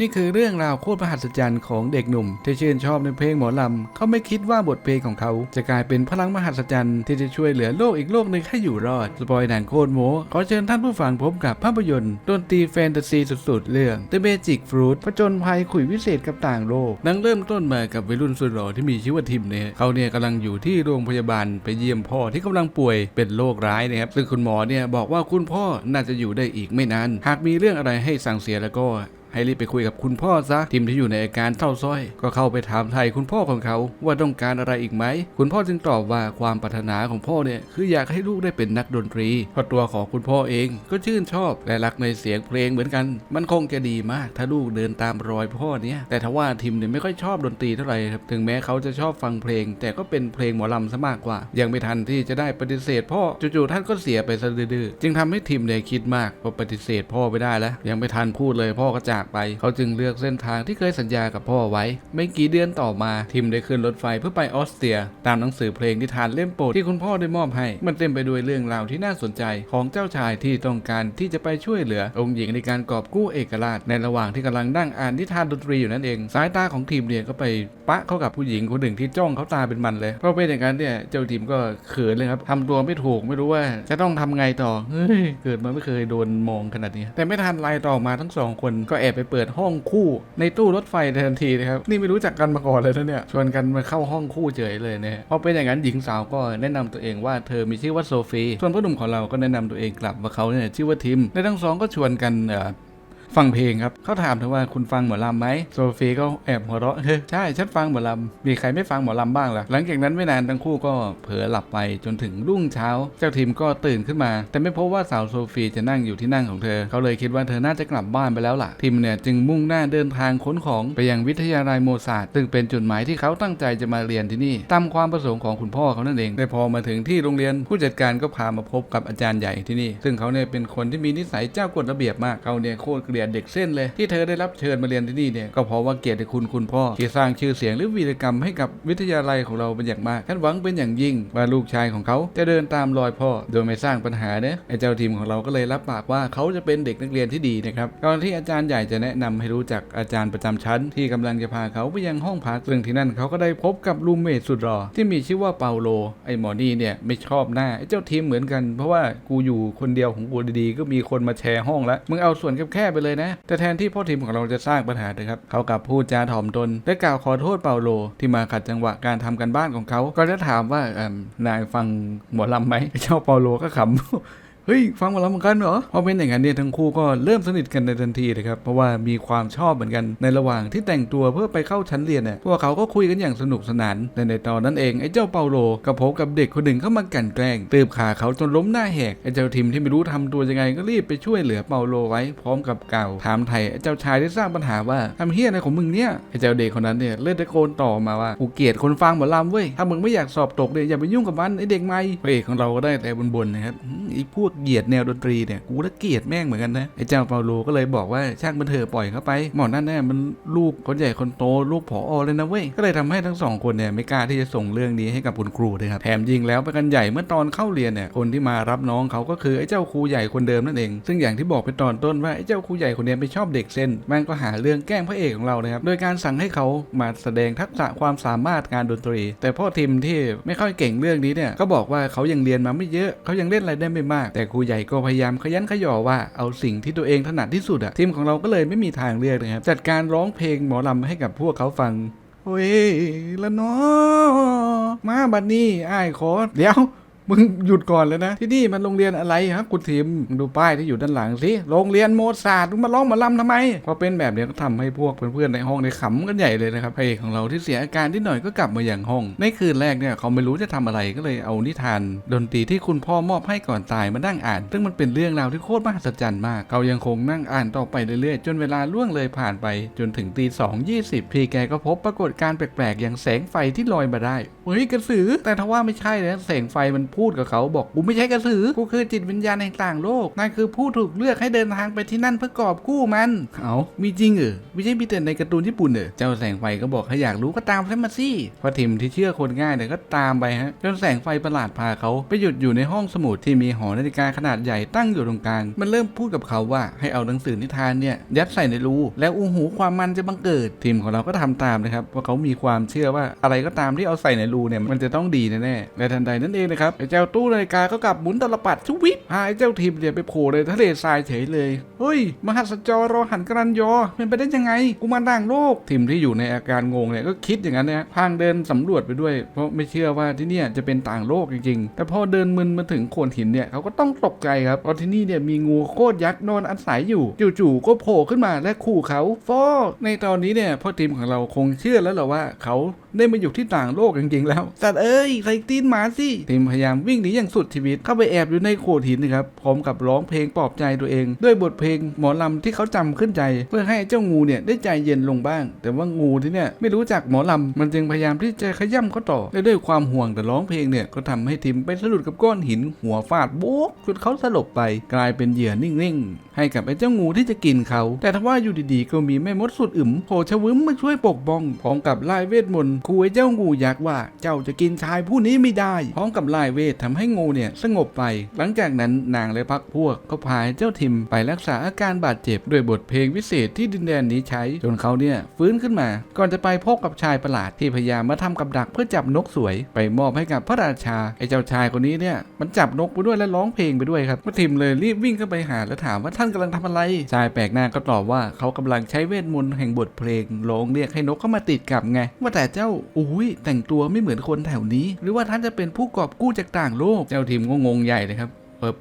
นี่คือเรื่องราวโคตรมหัศจรรย์ของเด็กหนุ่ม ที่ชื่นชอบในเพลงหมอลำเขาไม่คิดว่าบทเพลงของเขา จะกลายเป็นพลังมหัศจรรย์ที่จะช่วยเหลือโลกอีกโลกหนึ่งให้อยู่รอด สปอยหนังโคตรโมขอเชิญท่านผู้ฟังพบกับภาพยนตร์ดนตรีแฟนตาซีสุดๆ เรื่อง The Magic Fruit ผจญภัยขุยวิเศษกับต่างโลกนังเริ่มต้นมากับวัยรุ่นสุดหล่อที่มีชื่อว่าทิมเนี่ยเขาเนี่ยกำลังอยู่ที่โรงพยาบาลไปเยี่ยมพ่อที่กำลังป่วยเป็นโรคร้ายนะครับซึ่งคุณหมอเนี่ยบอกว่าคุณพ่อน่าจะอยู่ได้อีกไม่นานหากมีเรื่องอะไรให้สั่งเสียแล้วก็ ให้รีบไปคุยกับคุณพ่อซะทีมที่อยู่ในอาการเศร้าส้อย ก็เข้าไปถามไทยคุณพ่อของเขาว่าต้องการอะไรอีกไหม คุณพ่อจึงตอบว่าความปรารถนาของพ่อเนี่ยคืออยากให้ลูกได้เป็นนักดนตรีเพราะตัวของคุณพ่อเองก็ชื่นชอบและรักในเสียงเพลงเหมือนกัน มันคงจะดีมาก ถ้าลูกเดินตามรอยพ่อเนี่ยแต่ทว่าทีมเนี่ยไม่ค่อยชอบดนตรีเท่าไหร่ครับถึงแม้เขาจะชอบฟังเพลง แต่ก็เป็นเพลงหมอลำซะมากกว่า ยังไม่ทันที่จะได้ปฏิเสธ พ่อจู่ๆท่านก็เสียไปซะดื้อจึงทำให้ทีมเนี่ยคิดมากพอปฏิเสธพ่อไปได้แล้ว ยังไม่ทันพูดเลยพ่อก็จากไป เขาจึงเลือกเส้นทางที่เคยสัญญากับพ่อไว้ ไม่กี่เดือนต่อมาทีมได้ขึ้นรถไฟเพื่อไปออสเตรีย ตามหนังสือเพลงที่ทานเล่มโปรดที่คุณพ่อได้มอบให้ มันเต็มไปด้วยเรื่องราวที่น่าสนใจ ของเจ้าชายที่ต้องการที่จะไปช่วยเหลือ องค์หญิงในการกอบกู้เอกราช ในระหว่างที่กำลังนั่งอ่านนิทานดนตรีอยู่นั่นเอง สายตาของทีมเนี่ยก็ไปปะเข้ากับผู้หญิงคนหนึ่งที่จ้องเขาตาเป็นมันเลยเพราะเป็นอย่างนั้นเนี่ยเจ้าทีมก็เขินเลยครับทำตัวไม่ถูกไม่รู้ว่าจะต้องทำไงต่อเฮ้ยเกิดมาไม่เคยโดนมองขนาดนี้ แต่ไม่ทันไรต่อมาทั้งสองคนก็แอบไปเปิดห้องคู่ในตู้รถไฟทันทีนะครับนี่ไม่รู้จักกันมาก่อนเลยนะเนี่ยชวนกันมาเข้าห้องคู่เฉยเลยเนี่ยพอเป็นอย่างนั้นหญิงสาวก็แนะนำตัวเองว่าเธอมีชื่อว่าโซฟีส่วนพ่อหนุ่มของเราก็แนะนำตัวเองกลับว่าเขาเนี่ยชื่อว่าทิมและทั้งสองก็ชวนกันเอ่อ ฟังเพลงครับเขาถามเธอว่าคุณฟังหมอลำไหมโซฟีก็แอบหัวเราะเฮ้ยใช่ฉันฟังหมอลำมีใครไม่ฟังหมอลำบ้างล่ะหลังจากนั้นไม่นานทั้งคู่ก็เผลอหลับไปจนถึงรุ่งเช้า เจ้าทีมก็ตื่นขึ้นมา แต่ไม่พบว่าสาวโซฟีจะนั่งอยู่ที่นั่งของเธอ เขาเลยคิดว่าเธอน่าจะกลับบ้านไปแล้วล่ะทีมเนี่ยจึงมุ่งหน้าเดินทางขนของไปยังวิทยาลัยโมซาร์ซึ่งเป็นจุดหมายที่เขาตั้งใจจะมาเรียนที่นี่ตามความประสงค์ของคุณพ่อเขานั่นเองแต่พอมาถึงที่โรงเรียนผู้จัดการก็พามาพบกับอาจารย์ใหญ่ที่นี่ ซึ่งเขาเนี่ยเป็นคนที่มีนิสัยเจ้ากฎระเบียบมากเขาเนี่ยโคตรเกลียดเด็กเส้นเลย ที่เธอได้รับเชิญมาเรียนที่นี่เนี่ยก็เพราะว่าเกียรติคุณคุณพ่อที่สร้างชื่อเสียงหรือวีรกรรมให้กับวิทยาลัยของเราเป็นอย่างมากฉันหวังเป็นอย่างยิ่งว่าลูกชายของเขาจะเดินตามรอยพ่อ โดยไม่สร้างปัญหาเนะไอ้เจ้าทีมของเราก็เลยรับปากว่าเขาจะเป็นเด็กนักเรียนที่ดีนะครับก่อนที่อาจารย์ใหญ่จะแนะนำให้รู้จักอาจารย์ประจำชั้น ที่กำลังจะพาเขาไปยังห้องพักซึ่งที่นั่นเขาก็ได้พบกับรูมเมทสุดหล่อที่มีชื่อว่าเปาโล ไอ้หมอนี่เนี่ยไม่ชอบหน้าไอ้เจ้าทีมเหมือนกัน เพราะว่ากูอยู่คนเดียวของกูดีๆก็มีคนมาแชร์ห้องแล้วมึงเอาส่วนแคบๆไปเลยนะ แต่แทนที่พ่อทีมของเราจะสร้างปัญหานะครับเขากลับพูดจาถ่อมตนและกล่าวขอโทษเปาโล ที่มาขัดจังหวะการทำกันบ้านของเขา ก็จะถามว่านายฟังหมอลำไหมเจ้าเปาโลก็ขำ เฮ้ยฟังมาแล้วเหมือนกันเหรอพอเป็นอย่างนั้นเนี่ยทั้งคู่ก็เริ่มสนิทกันในทันทีเลยครับเพราะว่ามีความชอบเหมือนกันในระหว่างที่แต่งตัวเพื่อไปเข้าชั้นเรียนเนี่ยพวกเขาก็คุยกันอย่างสนุกสนานแต่ในตอนนั้นเองไอ้เจ้าเปาโลกับพบกับเด็กคนหนึ่งเข้ามากั่นแกล้งตืบขาเขาจนล้มหน้าแหกไอ้เจ้าทิมที่ไม่รู้ทำตัวยังไงก็รีบไปช่วยเหลือเปาโลไว้พร้อมกับเก่าถามไทยไอ้เจ้าชายที่สร้างปัญหาว่าทำเฮี้ยอะไรของมึงเนี่ยไอ้เจ้าเด็กคนนั้นเนี่ยเล่นตะโกนต่อมาว่ากูเกลียดคนฟังหมอลำเว้ยถ้ามึงไม่อยากสอบตกเนี่ยอย่าไปยุ่งกับมันไอ้เด็กใหม่พระเอกของเราก็ได้แต่บนๆนะครับอืมไอ้พวกเหยียดแนวดนตรีเนี่ยกูละเกลียดแม่งเหมือนกันนะไอ้เจ้าเปาโลก็เลยบอกว่าช่างมันเถอะปล่อยเขาไปหมอนั่นแน่มันลูกคนใหญ่คนโตลูกผอเลยนะเว้ยก็เลยทำให้ทั้งสองคนเนี่ยไม่กล้าที่จะส่งเรื่องนี้ให้กับคุณครูเลยครับแถมยิงแล้วไปกันใหญ่เมื่อตอนเข้าเรียนเนี่ยคนที่มารับน้องเขาก็คือไอ้เจ้าครูใหญ่คนเดิมนั่นเอง ซึ่งอย่างที่บอกไปตอนต้นว่าไอ้เจ้าครูใหญ่คนเนี้ไม่ชอบเด็กเส้นแม่งก็หาเรื่องแกล้งพระเอกของเราเลยครับโดยการสั่งให้เขามาแสดงทักษะความสามารถงานดนตรี แต่พ่อทีมที่ไม่ค่อยเก่งเรื่องนี้เนี่ยก็บอกว่าเขายังเรียนมาไม่เยอะเขายังเล่นอะไรได้ไม่มาก แต่ครูใหญ่ก็พยายามขยันขยอว่าเอาสิ่งที่ตัวเองถนัดที่สุดอะทีมของเราก็เลยไม่มีทางเลือกนะครับจัดการร้องเพลงหมอลำให้กับพวกเขาฟังโอ้ยละเนาะมาบัดนี้อ้ายขอเดี๋ยว มึงหยุดก่อนเลยนะ ที่นี่มันโรงเรียนอะไรฮะคุณทีมดูป้ายที่อยู่ด้านหลังสิโรงเรียนโมซาร์ทมึงมาร้องมาลำทำไมพอเป็นแบบนี้ก็ทำให้พวกเพื่อนๆในห้องในขำกันใหญ่เลยนะครับพระเอกของเราที่เสียอาการที่หน่อยก็กลับมาอย่างห้อง ในคืนแรกเนี่ยเขาไม่รู้จะทำอะไรก็เลยเอานิทาน ดนตรีที่คุณพ่อมอบให้ก่อนตายมานั่งอ่าน ซึ่งมันเป็นเรื่องราวที่โคตรมหัศจรรย์มากเขายังคงนั่งอ่านต่อไปเรื่อยๆ จนเวลาล่วงเลยผ่านไปจนถึงตีสองยี่สิบพี่แกก็พบปรากฏการแปลกๆ อย่างแสงไฟที่ลอยมาได้เฮ้ยกระสือแต่ทว่าไม่ใช่นะแสงไฟมันพพูดกับเขาบอกกูไม่ใช่กระสือกูคือจิตวิญญาณแห่งต่างโลกนายคือผู้ถูกเลือกให้เดินทางไปที่นั่นเพื่อกอบกู้มันเอามีจริงเหรอไม่ใช่มีแต่ในการ์ตูนญี่ปุ่นเหรอเจ้าแสงไฟก็บอกถ้าอยากรู้ก็ตามฉันมาสิพอทิมที่เชื่อคนง่ายเนี่ยก็ตามไปฮะจนแสงไฟประหลาดพาเขาไปหยุดอยู่ในห้องสมุดที่มีหอนาฬิกาขนาดใหญ่ตั้งอยู่ตรงกลางมันเริ่มพูดกับเขาว่าให้เอาหนังสือนิทานเนี่ยยัดใส่ในรูแล้วอูหูความมันจะบังเกิดทีมของเราก็ทำตามนะครับเพราะเขามีความเชื่อว่าอะไรก็ตามที่เอาใส่ในรูเนี่ยมันจะต้องดีแน่ๆและทันใดนั้นเองนะครับไอเจ้าตู้นาฬิกาก็กลับหมุนตลปัดชุวิบพาไอ้เจ้าทีมเนี่ยไปโผล่ในทะเลทรายเฉยเลย เฮ้ย มหัศจรรอหันกรันยอเป็นไปได้ยังไง กูมาต่างโลกทีมที่อยู่ในอาการงงเนี่ยก็คิดอย่างนั้นนะพางเดินสำรวจไปด้วย เพราะไม่เชื่อว่าที่เนี่ยจะเป็นต่างโลกจริงๆ แต่พอเดินมึนมาถึงโขดหินเนี่ยเขาก็ต้องตกใจครับเพราะที่นี่เนี่ยมีงูโคตรยักษ์นอนอาศัยอยู่จู่ๆก็โผล่ขึ้นมาและขู่เขาฟอในตอนนี้เนี่ยพ่อทีมของเราคงเชื่อแล้วแหละว่าเขาได้มาอยู่ที่ต่างโลกจริงๆแล้ว สัตว์เอ้ยใส่ตีนหมาสิทีมพยายามวิ่งหนีอย่างสุดชีวิต เข้าไปแอบอยู่ในโขดหินนะครับ พร้อมกับร้องเพลงปลอบใจตัวเอง ด้วยบทเพลงหมอลำที่เขาจำขึ้นใจ เพื่อให้เจ้างูเนี่ยได้ใจเย็นลงบ้าง แต่ว่างูที่เนี่ยไม่รู้จักหมอลำ มันจึงพยายามที่จะขย้ำเขาต่อและด้วยความห่วงแต่ร้องเพลงเนี่ยก็ทำให้ทีมไปสะดุดกับก้อนหินหัวฟาดโบกจนเขาสลบไป กลายเป็นเหยื่อนิ่งๆ ให้กับไอ้เจ้างูที่จะกินเขา แต่ถ้าว่าอยู่ดีๆ ก็มีแม่มดสุดอึมโผล่ชวึมมาช่วยปกป้องพร้อมกับไล่เวทมนต์ขู่ไอ้เจ้างูยักษ์ว่าเจ้าจะกินชายผู้นี้ไม่ได้ พร้อมกับไล่เวททำให้งูเนี่ยสงบไป หลังจากนั้นนางและพักพวกก็พาเจ้าทิมไปรักษาอาการบาดเจ็บด้วยบทเพลงวิเศษที่ดินแดนนี้ใช้ จนเขาเนี่ยฟื้นขึ้นมา ก่อนจะไปพบกับชายประหลาดที่พยายามมาทำกับดักเพื่อจับนกสวย ไปมอบให้กับพระราชาไอ้เจ้าชายคนนี้เนี่ยมันจับนกไปด้วยและร้องเพลงไปด้วยครับพระทิมเลยรีบวิ่งเข้าไปหาและถามว่าท่านกำลังทำอะไรชายแปลกหน้าก็ตอบว่าเขากำลังใช้เวทมนต์แห่งบทเพลงร้องเรียกให้นกเข้ามาติดกับไงว่าแต่เจ้าอุ้ยแต่งตัวไม่เหมือนคนแถวนี้ หรือว่าท่านจะเป็นผู้กอบกู้จากต่างโลก เจ้าทีมก็งงใหญ่เลยครับเปิบ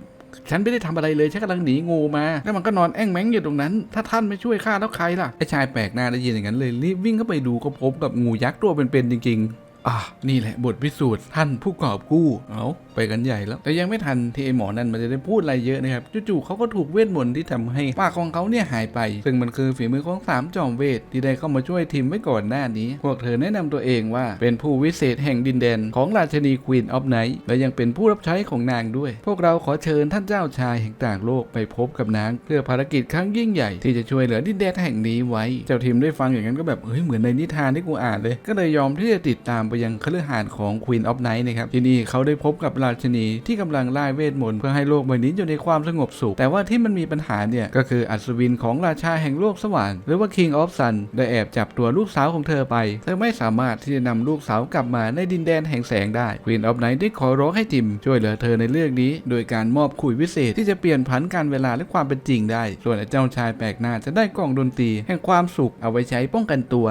ฉันไม่ได้ทำอะไรเลยฉันกำลังหนีงูมา แล้วมันก็นอนแอ่งแมงอยู่ตรงนั้น ถ้าท่านไม่ช่วยข้าแล้วใครล่ะไอ้ชายแปลกหน้าได้ยินอย่างนั้นเลยรีบวิ่งเข้าไปดูก็พบกับงูยักษ์ตัวเป็นๆจริง อะนี่แหละบทพิสูจน์ท่านผู้กอบกู้เอาไปกันใหญ่แล้ว แต่ยังไม่ทันที่ไอหมอนั่นมันจะได้พูดอะไรเยอะนะครับจู่ๆเขาก็ถูกเวทมนต์ที่ทำให้ปากของเขาเนี่ยหายไป ซึ่งมันคือฝีมือของสามจอมเวทที่ได้เข้ามาช่วยทีมไว้ก่อนหน้านี้ พวกเธอแนะนำตัวเองว่าเป็นผู้วิเศษแห่งดินแดนของราชนีควีนออฟไนท์และยังเป็นผู้รับใช้ของนางด้วย พวกเราขอเชิญท่านเจ้าชายแห่งต่างโลกไปพบกับนางเพื่อภารกิจครั้งยิ่งใหญ่ที่จะช่วยเหลือดินแดนแห่งนี้ไว้ เจ้าทีมได้ฟังอย่างนั้นก็แบบเฮ้ยเหมือนในนิทานที่กูอ่านเลย ก็เลยยอมที่จะติดตามไปยังคฤหาสน์ของควีนออฟไนท์นะครับที่นี่เขาได้พบกับราชินีที่กำลังไล่เวทมนต์เพื่อให้โลกใบนี้อยู่ในความสงบสุข แต่ว่าที่มันมีปัญหาเนี่ยก็คืออัศวินของราชาแห่งโลกสว่างหรือว่า King of Sun ได้แอบจับตัวลูกสาวของเธอไป เธอไม่สามารถที่จะนำลูกสาวกลับมาในดินแดนแห่งแสงได้ Queen of Night ได้ขอร้องให้จิม ช่วยเหลือเธอในเรื่องนี้ โดยการมอบขุยวิเศษที่จะเปลี่ยนผันการเวลาและความเป็นจริงได้ ส่วนเจ้าชายแปลกหน้าจะได้กล่องดนตรีแห่งความสุขเอาไว้ใช้ป้องกันตัว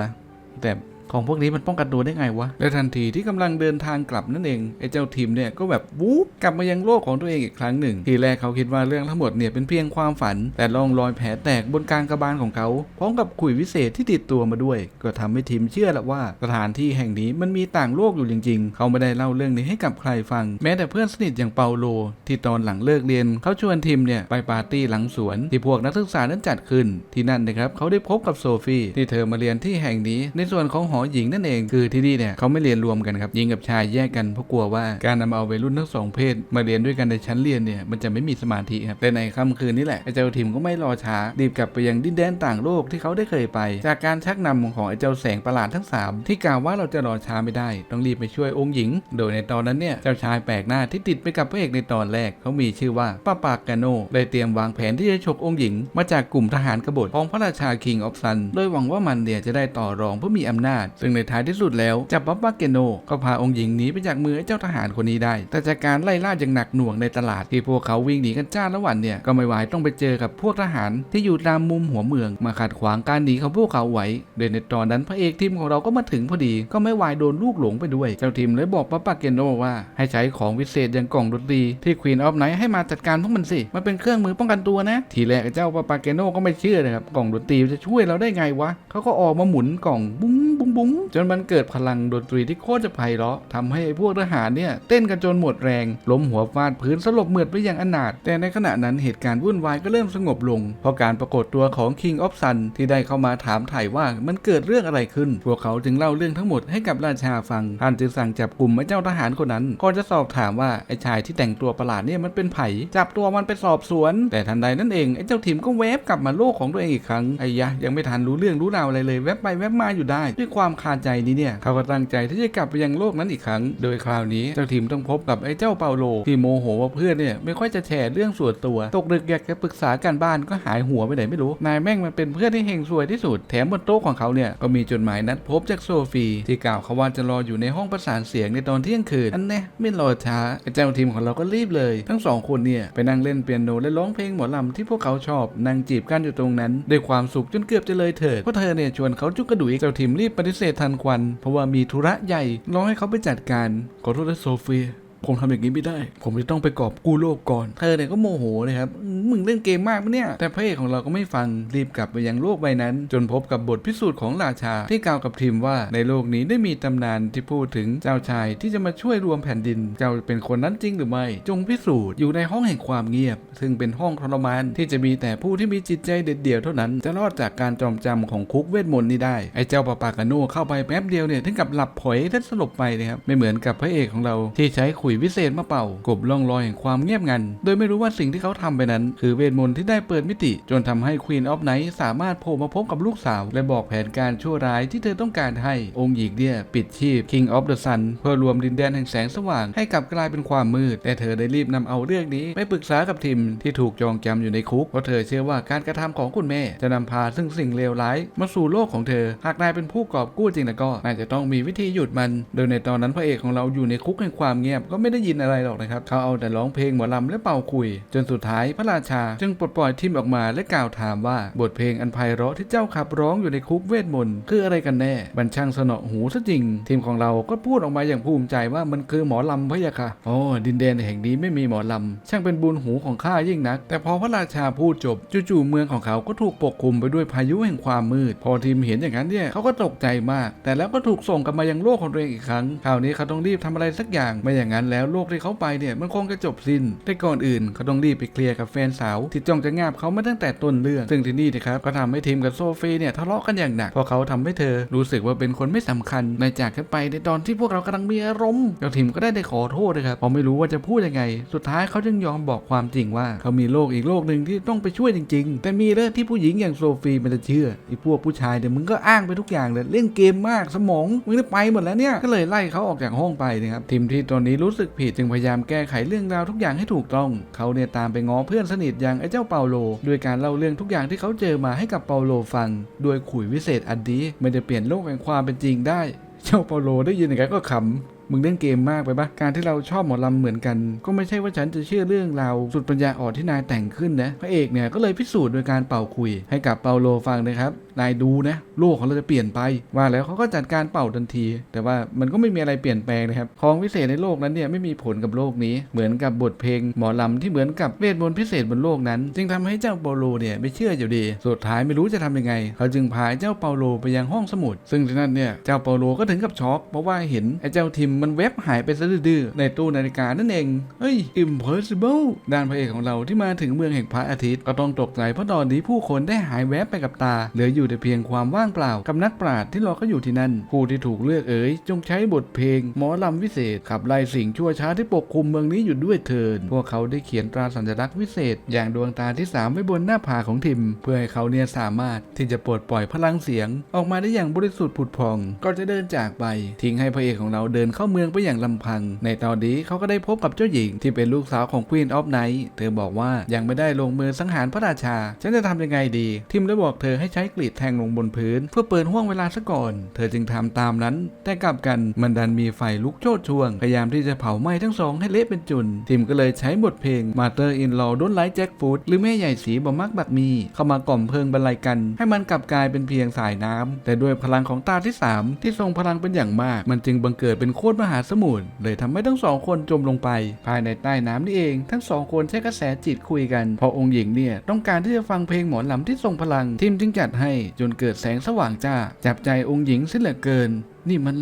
แต่ ของพวกนี้มันป้องกันตัวได้ไงวะ และทันทีที่กำลังเดินทางกลับนั่นเองไอ้เจ้าทีมเนี่ยก็แบบวูบกลับมายังโลกของตัวเองอีกครั้งหนึ่ง ทีแรกเขาคิดว่าเรื่องทั้งหมดเนี่ยเป็นเพียงความฝัน แต่ร่องรอยแผลแตกบนกลางกระบาลของเขาพร้อมกับขุยวิเศษที่ติดตัวมาด้วย ก็ทำให้ทีมเชื่อแหละว่าสถานที่แห่งนี้มันมีต่างโลกอยู่จริง ๆ เขาไม่ได้เล่าเรื่องนี้ให้กับใครฟัง แม้แต่เพื่อนสนิทอย่างเปาโล ที่ตอนหลังเลิกเรียนเขาชวนทีมเนี่ยไปปาร์ตี้หลังสวน ที่พวกนักศึกษานั้นจัดขึ้น ที่นั่นนะครับเขาได้พบกับโซฟีที่เธอมาเรียนที่แห่งนี้ในส่วนของหอหญิงนั่นเองคือที่นี่เนี่ยเขาไม่เรียนรวมกันครับหญิงกับชายแยกกันเพราะกลัวว่าการนำเอาวัยรุ่นทั้งสองเพศ มาเรียนด้วยกันในชั้นเรียนเนี่ยมันจะไม่มีสมาธิครับแต่ในค่ำคืนนี้แหละไอ้เจ้าทีมก็ไม่รอช้ารีบกลับไปยังดินแดนต่างโลกที่เขาได้เคยไป จากการชักนำของไอ้เจ้าแสงประหลาดทั้งสามที่กล่าวว่าเราจะรอช้าไม่ได้ ต้องรีบไปช่วยองค์หญิง โดยในตอนนั้นเนี่ยเจ้าชายแปลกหน้าที่ติดไปกับพระเอกในตอนแรกเขามีชื่อว่าป้าปากกาโนได้เตรียมวางแผนที่จะฉกองค์หญิง มาจากกลุ่มทหารกบฏของพระราชาคิงออฟซันโดยหวังว่ามันเนี่ยจะได้ต่อรองเพื่อมีอำนาจซึ่งในท้ายที่สุดแล้วจับป้าปาเกโนก็พาองค์หญิงหนีไปจากมือไอ้เจ้าทหารคนนี้ได้ แต่จากการไล่ล่าอย่างหนักหน่วงในตลาดที่พวกเขาวิ่งหนีกันจ้าละวันเนี่ยก็ไม่ไหวต้องไปเจอกับพวกทหารที่อยู่ตามมุมหัวเมือง มาขัดขวางการหนีของพวกเขาไว้โดยในตอนนั้นพระเอกทีมของเราก็มาถึงพอดี ก็ไม่ไหวโดนลูกหลงไปด้วย เจ้าทีมเลยบอกป้าปาเกโนว่าให้ใช้ของวิเศษอย่างกล่องดนตรีที่ควีนออฟไนท์ให้มาจัดการพวกมันสิมันเป็นเครื่องมือป้องกันตัวนะ ทีแรกเจ้าป้าปาเกโนก็ไม่เชื่อนะครับกล่องดนตรีจะช่วยเราได้ไงวะเขาก็ออกมาหมุนกล่องบุ้งบุ้งบุ้งจนมันเกิดพลังดนตรีที่โคตรจะไพเราะทำให้ไอ้พวกทหารเนี่ยเต้นกันจนหมดแรง ล้มหัวฟาดพื้นสลบเหมือดไปอย่างอนาถแต่ในขณะนั้นเหตุการณ์วุ่นวายก็เริ่มสงบลง เพราะการปรากฏตัวของ King of Sun ที่ได้เข้ามาถามถ่ายว่ามันเกิดเรื่องอะไรขึ้น พวกเขาจึงเล่าเรื่องทั้งหมดให้กับราชาฟังท่านจึงสั่งจับกลุ่มไอ้เจ้าทหารคนนั้นก่อนจะสอบถามว่าไอ้ชายที่แต่งตัวประหลาดเนี่ยมันเป็นไผ่จับตัวมันไปสอบสวน แต่ทันใดนั่นเองไอ้เจ้าทีมก็แวบกลับมาโลกของตัวเองอีกครั้งไอ้ยะยังไม่ทันรู้เรื่องรู้ราวอะไรเลยแวบไปแวบมาอยู่ได้ด้วยความความคาใจนี้เนี่ยเขาก็ตั้งใจที่จะกลับไปยังโลกนั้นอีกครั้ง โดยคราวนี้เจ้าทีมต้องพบกับไอ้เจ้าเปาโลที่โมโหว่าเพื่อนเนี่ยไม่ค่อยจะแชร์เรื่องส่วนตัว ตกดึกอยากจะปรึกษาการบ้านก็หายหัวไปไหนไม่รู้ นายแม่งมันเป็นเพื่อนที่เฮงซวยที่สุด แถมบนโต๊ะของเขาเนี่ยก็มีจดหมายนัดพบจากโซฟีที่กล่าวเขาว่าจะรออยู่ในห้องประสานเสียงในตอนเที่ยงคืนอันแน่ไม่รอช้าไอ้เจ้าทีมของเราก็รีบเลย ทั้งสองคนเนี่ยไปนั่งเล่นเปียโนและร้องเพลงหมอลำที่พวกเขาชอบนั่งจีบกันอยู่ตรงนั้นด้วยความสุขจนเกือบจะเลยเถิดเพราะเธอเนี่ยชวนเขาจุกกระดุยเจ้าทีมรีบปฏิเสธทันควัน เพราะว่ามีธุระใหญ่ร้องให้เขาไปจัดการขอโทษนะโซเฟีย ผมทำอย่างนี้ไม่ได้ ผมจะต้องไปกอบกู้โลกก่อน เธอเนี่ยก็โมโหเลยครับอืมมึงเล่นเกมมากปะเนี่ย แต่พระเอกของเราก็ไม่ฟัง รีบกลับไปยังโลกใบนั้น จนพบกับบทพิสูจน์ของราชา ที่กล่าวกับทีมว่าในโลกนี้ได้มีตำนานที่พูดถึงเจ้าชายที่จะมาช่วยรวมแผ่นดิน เจ้าเป็นคนนั้นจริงหรือไม่ จงพิสูจน์อยู่ในห้องแห่งความเงียบ ซึ่งเป็นห้องทรมานที่จะมีแต่ผู้ที่มีจิตใจเด็ดเดี่ยวเท่านั้น จะรอดจากการจอมจำของคุกเวทมนต์นี้ได้ ไอ้เจ้าปาปากาโน่เข้าไปแป๊บเดียวเนี่ยถึงกับหลับผอยและสลบไปเลยครับ ไม่เหมือนกับพระเอกของเราที่ใช้ขุยวิเศษมาเป่ากบล่องรอยแห่งความเงียบงัน โดยไม่รู้ว่าสิ่งที่เขาทำไปนั้น คือเวทมนต์ที่ได้เปิดมิติ จนทำให้ควีนออฟไนท์สามารถโผล่มาพบกับลูกสาว และบอกแผนการชั่วร้ายที่เธอต้องการให้องค์หญิงเนี่ยปิดชีพ King of the Sun เพื่อรวมดินแดนแห่งแสงสว่างให้กลับกลายเป็นความมืด แต่เธอได้รีบนำเอาเรื่องนี้ไปปรึกษากับทิมที่ถูกจองจำอยู่ในคุกเพราะเธอเชื่อว่าการกระทำของคุณแม่จะนำพาซึ่งสิ่งเลวร้ายมาสู่โลกของเธอ หากนายเป็นผู้กอบกู้จริงแล้วก็นายจะต้องมีวิธีหยุดมัน โดยในตอนนั้นพระเอกของเราอยู่ในคุกแห่งความเงียบก็ไม่ได้ยินอะไรหรอกนะครับ เขาเอาแต่ร้องเพลงหมอลำและเป่าคุย จนสุดท้ายพระราชา จึงปลดปล่อยทิมออกมาและกล่าวถามว่าบทเพลงอันไพเราะที่เจ้าขับร้องอยู่ในคุกเวทมนต์คืออะไรกันแน่บันช่างสนอหูซะจริง ทีมของเราก็พูดออกมาอย่างภูมิใจว่ามันคือหมอลำพะยะค่ะโอ้ดินแดนแห่งนี้ไม่มีหมอลำ ช่างเป็นบุญหูของข้ายิ่งนัก แต่พอพระราชาพูดจบจู่ๆเมืองของเขาก็ถูกปกคลุมไปด้วยพายุแห่งความมืด พอทีมเห็นอย่างนั้นเนี่ยเขาก็ตกใจมาก แต่แล้วก็ถูกส่งกลับมายังโลกของตัวเองอีกครั้งคราวนี้เขาต้องรีบทำอะไรสักอย่างไม่อย่างนั้นแล้วโลกที่เขาไปเนี่ยมันคงจะจบสิ้นแต่ก่อนอื่นเขาต้องรีบไปเคลียร์กับแฟนสาวที่จ้องจะงาบเขามาตั้งแต่ต้นเรื่องซึ่งที่นี่นะครับก็ทำให้ทีมกับโซฟีเนี่ยทะเลาะกันอย่างหนักเพราะเขาทำให้เธอรู้สึกว่าเป็นคนไม่สำคัญในจากกันไปในตอนที่พวกเรากำลังมีอารมณ์แล้วทีมก็ได้ได้ขอโทษนะครับเพราะไม่รู้ว่าจะพูดยังไง สุดท้ายเขาจึงยอมบอกความจริงว่า เขามีโลกอีกโลกหนึ่งที่ต้องไปช่วยจริง ๆ แต่มีเรื่องที่ผู้หญิงอย่างโซฟีมันจะเชื่อไอ้พวกผู้ชายเนี่ยมึงก็อ้างไปทุกอย่างเลยเล่นเกมมากสมองมึงได้ไปหมดแล้วเนี่ยก็เลยไล่เขาออกจากห้องไปนะครับทีมที่ตอนนี้รู้สึกผิดจึงพยายามแก้ไขเรื่องราวทุกอย่างให้ถูกต้อง เขาเนี่ยตามไปง้อเพื่อนสนิทอย่างไอ้เจ้าเปาโลด้วยการเล่าเรื่องทุกอย่างที่เขาเจอมาให้กับเปาโลฟังโดยขุยวิเศษอันนี้ไม่ได้เปลี่ยนโลกแห่งความเป็นจริงได้ เจ้าเปาโลได้ยินอย่างนั้นก็ขำ มึงเล่นเกมมากไปปะการที่เราชอบหมอลำเหมือนกัน ก็ไม่ใช่ว่าฉันจะเชื่อเรื่องราวสุดปัญญาอ่อนที่นายแต่งขึ้นนะพระเอกเนี่ยก็เลยพิสูจน์โดยการเป่าคุย ให้กับเปาโลฟังนะครับนายดูนะโลกของเราจะเปลี่ยนไป ว่าแล้วเขาก็จัดการเป่าทันที แต่ว่ามันก็ไม่มีอะไรเปลี่ยนแปลงนะครับของพิเศษในโลกนั้นเนี่ยไม่มีผลกับโลกนี้ เหมือนกับบทเพลงหมอลำที่เหมือนกับเวทมนต์พิเศษบนโลกนั้น จึงทำให้เจ้าเปาโลเนี่ยไม่เชื่ออยู่ดี สุดท้ายไม่รู้จะทำยังไง เขาจึงพาเจ้าเปาโลไปยังห้องสมุด ซึ่งที่นั่นเนี่ยเจ้าเปาโลก็ถึงกับช็อกเพราะว่าเห็นไอ้เจ้าทิมมันเว็บหายไปซะดื้อๆในตู้นาฬิกานั่นเอง เฮ้ย impossible ด้านพระเอกของเราที่มาถึงเมืองแห่งพระอาทิตย์ ก็ต้องตกใจเพราะตอนนี้ผู้คนได้หายแวบไปกับตา เหลืออยู่แต่เพียงความว่างเปล่า กับนักปราชญ์ที่รอเขาอยู่ที่นั่น ผู้ที่ถูกเลือกเอ๋ย จงใช้บทเพลงหมอลำวิเศษ ขับไล่สิ่งชั่วช้าที่ปกคลุมเมืองนี้อยู่ด้วยเถิดพวกเขาได้เขียนตราสัญลักษณ์วิเศษ อย่างดวงตาที่สามไว้บนหน้าผาของทิม เพื่อให้เขาเนี่ยสามารถที่จะปลดปล่อยพลังเสียง ออกมาได้อย่างบริสุทธิ์ผุดพอง ก็จะเดินจากไป ทิ้งให้พระเอกของเราเดินเข้าเมืองไปอย่างลำพัง ในตอนนี้เขาก็ได้พบกับเจ้าหญิงที่เป็นลูกสาวของ Queen of Night เธอบอกว่ายังไม่ได้ลงมือสังหารพระราชา ฉันจะทำยังไงดี ทิมได้บอกเธอให้ใช้กรีดแทงลงบนพื้น เพื่อเปิดห่วงเวลาซะก่อน เธอจึงทำตามนั้น แต่กลับกันมันดันมีไฟลุกโชนช่วง พยายามที่จะเผาไหม้ทั้งสองให้เละเป็นจุน ทิมก็เลยใช้บทเพลง Mother in Law Don't Like Jackfruit หรือแม่ใหญ่สีบ่มักบักมี เข้ามากล่อมเพลิงบรรลัยกัน ให้มันกลับกลายเป็นเพียงสายน้ำแต่ด้วยพลังของตาที่สามที่ทรงพลังเป็นอย่างมาก มันจึงบังเกิดเป็นโคตรมหาสมุทรเลยทำให้ทั้งสองคนจมลงไป ภายในใต้น้ำนี่เอง ทั้งสองคนใช้กระแสจิตคุยกัน พอองค์หญิงเนี่ยต้องการที่จะฟังเพลงหมอลำที่ทรงพลังทีมจึงจัดให้จนเกิดแสงสว่างจ้าจับใจองค์หญิงเสียเหลือเกิน นี่มัน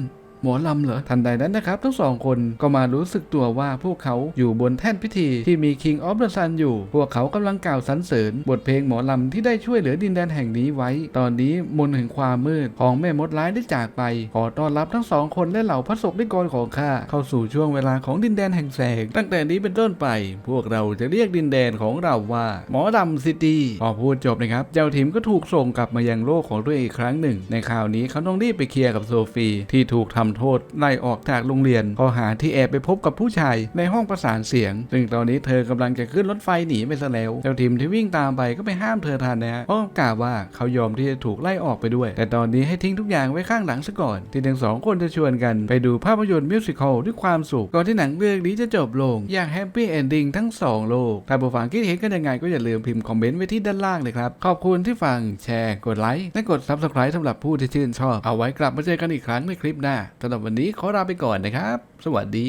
หมอลำเหรอ ทันใดนั้นนะครับ ทั้งสองคนก็มารู้สึกตัวว่าพวกเขาอยู่บนแท่นพิธีที่มี King of the Sun อยู่ พวกเขากำลังกล่าวสรรเสริญ บทเพลงหมอลำที่ได้ช่วยเหลือดินแดนแห่งนี้ไว้ ตอนนี้มนแห่งความมืดของแม่มดร้ายได้จากไป ขอต้อนรับทั้งสองคนและเหล่าพระศกนิกรของข้าเข้าสู่ช่วงเวลาของดินแดนแห่งแสง ตั้งแต่นี้เป็นต้นไป พวกเราจะเรียกดินแดนของเราว่า หมอลำซิตี้พอพูดจบนะครับ เจ้าทิมก็ถูกส่งกลับมายังโลกของตัวเองอีกครั้งหนึ่ง ในคราวนี้เขาต้องรีบไปเคลียร์กับโซฟีที่ถูกทำโทษไล่ออกจากโรงเรียนข้อหาที่แอบไปพบกับผู้ชายในห้องประสานเสียง ซึ่งตอนนี้เธอกำลังจะขึ้นรถไฟหนีไปซะแล้วเจ้าทิมที่วิ่งตามไปก็ไปห้ามเธอทันนะฮะเพราะกล่าวว่าเขายอมที่จะถูกไล่ออกไปด้วย แต่ตอนนี้ให้ทิ้งทุกอย่างไว้ข้างหลังซะก่อน ที่ทั้งสองคนจะชวนกันไปดูภาพยนตร์มิวสิควลด้วยความสุขก่อนที่หนังเรื่องนี้จะจบลง อย่างแฮปปี้เอนดิ้งทั้งสองโลกถ้าผู้ฟังคิดเห็นกันยังไงก็อย่าลืมพิมพ์คอมเมนต์ไว้ที่ด้านล่างเลยครับ ขอบคุณที่ฟังแชร์ กดไลค์และกด subscribe สำหรับผู้ที่ชื่นชอบ เอาไว้กลับมาเจอกันอีกครั้งในคลิปหน้าสำหรับวันนี้ขอลาไปก่อนนะครับ สวัสดี